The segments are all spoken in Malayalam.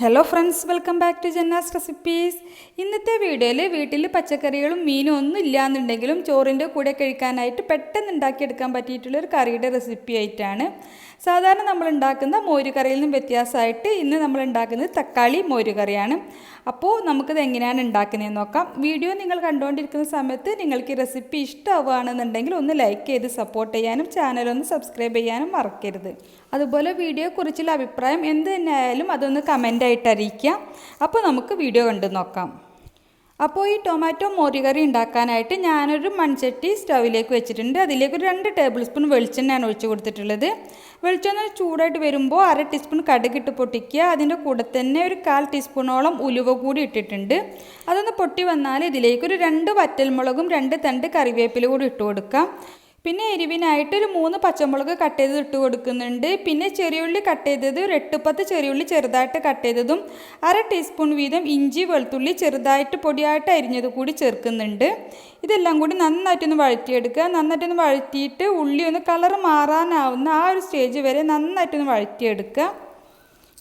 Hello friends welcome back to Janna's recipes ഇന്നത്തെ വീഡിയോയിൽ വീട്ടിൽ പച്ചക്കറികളും മീനും ഒന്നും ഇല്ലാന്നുണ്ടെങ്കിലും ചോറിന്റെ കൂടെ കഴിക്കാനായിട്ട് പെട്ടെന്ന് ഉണ്ടാക്കിയെടുക്കാൻ പറ്റിയിട്ടുള്ള ഒരു കറിയുടെ റെസിപ്പി ആയിട്ടാണ് സാധാരണ നമ്മൾ ഉണ്ടാക്കുന്ന മോരുകറിയിൽ നിന്നും വ്യത്യാസമായിട്ട് ഇന്ന് നമ്മൾ ഉണ്ടാക്കുന്നത് തക്കാളി മോരുകറിയാണ്. അപ്പോൾ നമുക്കിത് എങ്ങനെയാണ് ഉണ്ടാക്കുന്നതെന്ന് നോക്കാം. വീഡിയോ നിങ്ങൾ കണ്ടുകൊണ്ടിരിക്കുന്ന സമയത്ത് നിങ്ങൾക്ക് ഈ റെസിപ്പി ഇഷ്ടമാവുകയാണെന്നുണ്ടെങ്കിൽ ഒന്ന് ലൈക്ക് ചെയ്ത് സപ്പോർട്ട് ചെയ്യാനും ചാനലൊന്ന് സബ്സ്ക്രൈബ് ചെയ്യാനും മറക്കരുത്. അതുപോലെ വീഡിയോയെക്കുറിച്ചുള്ള അഭിപ്രായം എന്ത് തന്നെ ആയാലും അതൊന്ന് കമന്റായിട്ട് അറിയിക്കുക. അപ്പോൾ നമുക്ക് വീഡിയോ കണ്ടു നോക്കാം. അപ്പോൾ ഈ ടൊമാറ്റോ മോരുകറി ഉണ്ടാക്കാനായിട്ട് ഞാനൊരു മൺചട്ടി സ്റ്റൗവിലേക്ക് വെച്ചിട്ടുണ്ട്. അതിലേക്ക് ഒരു രണ്ട് ടേബിൾ സ്പൂൺ വെളിച്ചെണ്ണയാണ് ഒഴിച്ച് കൊടുത്തിട്ടുള്ളത്. വെളിച്ചെണ്ണ ചൂടായിട്ട് വരുമ്പോൾ അര ടീസ്പൂൺ കടുകിട്ട് പൊട്ടിക്കുക. അതിന്റെ കൂടെ തന്നെ ഒരു കാൽ ടീസ്പൂണോളം ഉലുവ കൂടി ഇട്ടിട്ടുണ്ട്. അതൊന്ന് പൊട്ടി വന്നാൽ ഇതിലേക്ക് ഒരു രണ്ട് വറ്റൽമുളകും രണ്ട് തണ്ട് കറിവേപ്പില കൂടി ഇട്ട് കൊടുക്കാം. പിന്നെ എരിവിനായിട്ട് ഒരു മൂന്ന് പച്ചമുളക് കട്ട് ചെയ്ത് ഇട്ട് കൊടുക്കുന്നുണ്ട്. പിന്നെ ചെറിയുള്ളി കട്ട് ചെയ്തത് ഒരു എട്ടുപത്ത് ചെറിയുള്ളി ചെറുതായിട്ട് കട്ട് ചെയ്തതും അര ടീസ്പൂൺ വീതം ഇഞ്ചി വെളുത്തുള്ളി ചെറുതായിട്ട് പൊടിയായിട്ട് അരിഞ്ഞത് കൂടി ചേർക്കുന്നുണ്ട്. ഇതെല്ലാം കൂടി നന്നായിട്ടൊന്ന് വഴറ്റിയെടുക്കുക. നന്നായിട്ടൊന്ന് വഴറ്റിയിട്ട് ഉള്ളി ഒന്ന് കളർ മാറാനാവുന്ന ആ ഒരു സ്റ്റേജ് വരെ നന്നായിട്ടൊന്ന് വഴറ്റിയെടുക്കുക.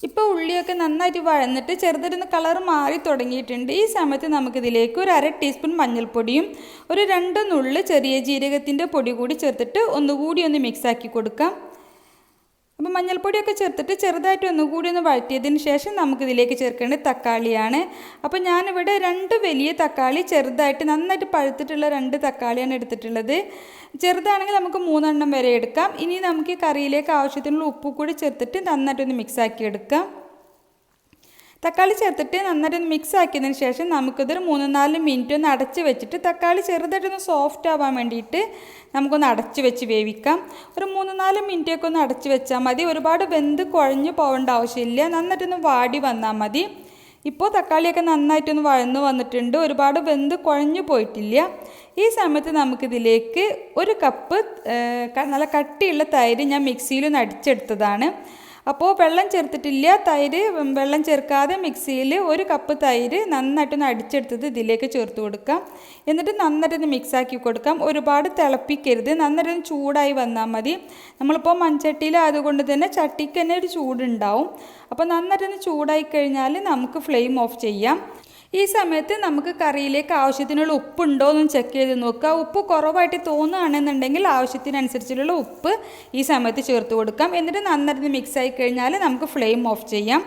ഇപ്പോൾ ഉള്ളിയൊക്കെ നന്നായിട്ട് വഴന്നിട്ട് ചെറുതായിട്ടൊന്ന് കളർ മാറി തുടങ്ങിയിട്ടുണ്ട്. ഈ സമയത്ത് നമുക്കിതിലേക്ക് ഒരു അര ടീസ്പൂൺ മഞ്ഞൾപ്പൊടിയും ഒരു രണ്ട് നുള്ളു ചെറിയ ജീരകത്തിന്റെ പൊടി കൂടി ചേർത്തിട്ട് ഒന്നുകൂടി ഒന്ന് മിക്സാക്കി കൊടുക്കാം. അപ്പോൾ മഞ്ഞൾപ്പൊടിയൊക്കെ ചേർത്തിട്ട് ചെറുതായിട്ട് ഒന്നുകൂടി ഒന്ന് വഴറ്റിയതിന് ശേഷം നമുക്കിതിലേക്ക് ചേർക്കേണ്ടത് തക്കാളിയാണ്. അപ്പോൾ ഞാനിവിടെ രണ്ട് വലിയ തക്കാളി ചെറുതായിട്ട് നന്നായിട്ട് പഴുത്തിട്ടുള്ള രണ്ട് തക്കാളിയാണ് എടുത്തിട്ടുള്ളത്. ചെറുതാണെങ്കിൽ നമുക്ക് മൂന്നെണ്ണം വരെ എടുക്കാം. ഇനി നമുക്ക് ഈ കറിയിലേക്ക് ആവശ്യത്തിനുള്ള ഉപ്പ് കൂടി ചേർത്തിട്ട് നന്നായിട്ടൊന്ന് മിക്സാക്കി എടുക്കാം തക്കാളി ചേർത്തിട്ട് നന്നായിട്ടൊന്ന് മിക്സ് ആക്കിയതിന് ശേഷം നമുക്കിതൊരു മൂന്ന് നാല് മിനിറ്റ് ഒന്ന് അടച്ച് വെച്ചിട്ട് തക്കാളി ചെറുതായിട്ടൊന്ന് സോഫ്റ്റ് ആവാൻ വേണ്ടിയിട്ട് നമുക്കൊന്ന് അടച്ച് വെച്ച് വേവിക്കാം. ഒരു മൂന്ന് നാല് മിനിറ്റൊക്കെ ഒന്ന് അടച്ച് വെച്ചാൽ മതി. ഒരുപാട് വെന്ത് കുഴഞ്ഞു പോകേണ്ട ആവശ്യമില്ല. നന്നായിട്ടൊന്ന് വാടി വന്നാൽ മതി. ഇപ്പോൾ തക്കാളിയൊക്കെ നന്നായിട്ടൊന്ന് വഴന്ന് വന്നിട്ടുണ്ട്. ഒരുപാട് വെന്ത് കുഴഞ്ഞു പോയിട്ടില്ല. ഈ സമയത്ത് നമുക്കിതിലേക്ക് ഒരു കപ്പ് നല്ല കട്ടിയുള്ള തൈര് ഞാൻ മിക്സിയിലൊന്ന് അടിച്ചെടുത്തതാണ്. അപ്പോൾ വെള്ളം ചേർത്തിട്ടില്ല തൈര് വെള്ളം ചേർക്കാതെ മിക്സിയിൽ ഒരു കപ്പ് തൈര് നന്നായിട്ടൊന്ന് അടിച്ചെടുത്തത് ഇതിലേക്ക് ചേർത്ത് കൊടുക്കാം. എന്നിട്ട് നന്നായിട്ടൊന്ന് മിക്സാക്കി കൊടുക്കാം. ഒരുപാട് തിളപ്പിക്കരുത്. നന്നായിട്ടൊന്ന് ചൂടായി വന്നാൽ മതി. നമ്മളിപ്പോൾ മൺചട്ടിയിലായതുകൊണ്ട് തന്നെ ചട്ടിക്ക് തന്നെ ഒരു ചൂടുണ്ടാവും. അപ്പോൾ നന്നായിട്ടൊന്ന് ചൂടായി കഴിഞ്ഞാൽ നമുക്ക് ഫ്ലെയിം ഓഫ് ചെയ്യാം. ഈ സമയത്ത് നമുക്ക് കറിയിലേക്ക് ആവശ്യത്തിനുള്ള ഉപ്പുണ്ടോ എന്ന് ചെക്ക് ചെയ്ത് നോക്കുക. ഉപ്പ് കുറവായിട്ട് തോന്നുകയാണെന്നുണ്ടെങ്കിൽ ആവശ്യത്തിനനുസരിച്ചുള്ള ഉപ്പ് ഈ സമയത്ത് ചേർത്ത് കൊടുക്കാം. എന്നിട്ട് നന്നായിട്ട് മിക്സ് ആയി കഴിഞ്ഞാൽ നമുക്ക് ഫ്ലെയിം ഓഫ് ചെയ്യാം.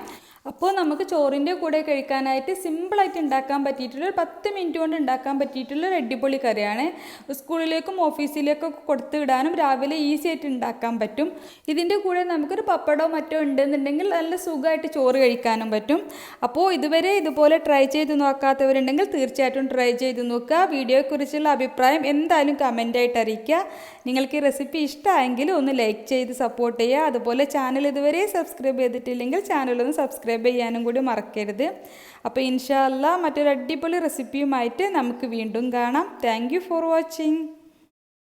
അപ്പോൾ നമുക്ക് ചോറിന്റെ കൂടെ കഴിക്കാനായിട്ട് സിമ്പിളായിട്ട് ഉണ്ടാക്കാൻ പറ്റിയിട്ടുള്ള ഒരു പത്ത് മിനിറ്റ് കൊണ്ട് ഉണ്ടാക്കാൻ പറ്റിയിട്ടുള്ള ഒരു അടിപൊളി കറിയാണ്. സ്കൂളിലേക്കും ഓഫീസിലേക്കും കൊടുത്തു വിടാനും രാവിലെ ഈസി ആയിട്ട് ഉണ്ടാക്കാൻ പറ്റും. ഇതിന്റെ കൂടെ നമുക്കൊരു പപ്പടോ മറ്റോ ഉണ്ടെന്നുണ്ടെങ്കിൽ നല്ല സുഖമായിട്ട് ചോറ് കഴിക്കാനും പറ്റും. അപ്പോൾ ഇതുവരെ ഇതുപോലെ ട്രൈ ചെയ്ത് നോക്കാത്തവരുണ്ടെങ്കിൽ തീർച്ചയായിട്ടും ട്രൈ ചെയ്ത് നോക്കുക. വീഡിയോയെക്കുറിച്ചുള്ള അഭിപ്രായം എന്തായാലും കമന്റായിട്ട് അറിയിക്കുക. നിങ്ങൾക്ക് ഈ റെസിപ്പി ഇഷ്ടമായെങ്കിൽ ഒന്ന് ലൈക്ക് ചെയ്ത് സപ്പോർട്ട് ചെയ്യുക. അതുപോലെ ചാനൽ ഇതുവരെ സബ്സ്ക്രൈബ് ചെയ്തിട്ടില്ലെങ്കിൽ ചാനലൊന്ന് സബ്സ്ക്രൈബ് ചെയ്യാനും കൂടി മറക്കരുത്. അപ്പോൾ ഇൻഷാല്ല മറ്റൊരു അടിപൊളി റെസിപ്പിയുമായിട്ട് നമുക്ക് വീണ്ടും കാണാം. Thank for watching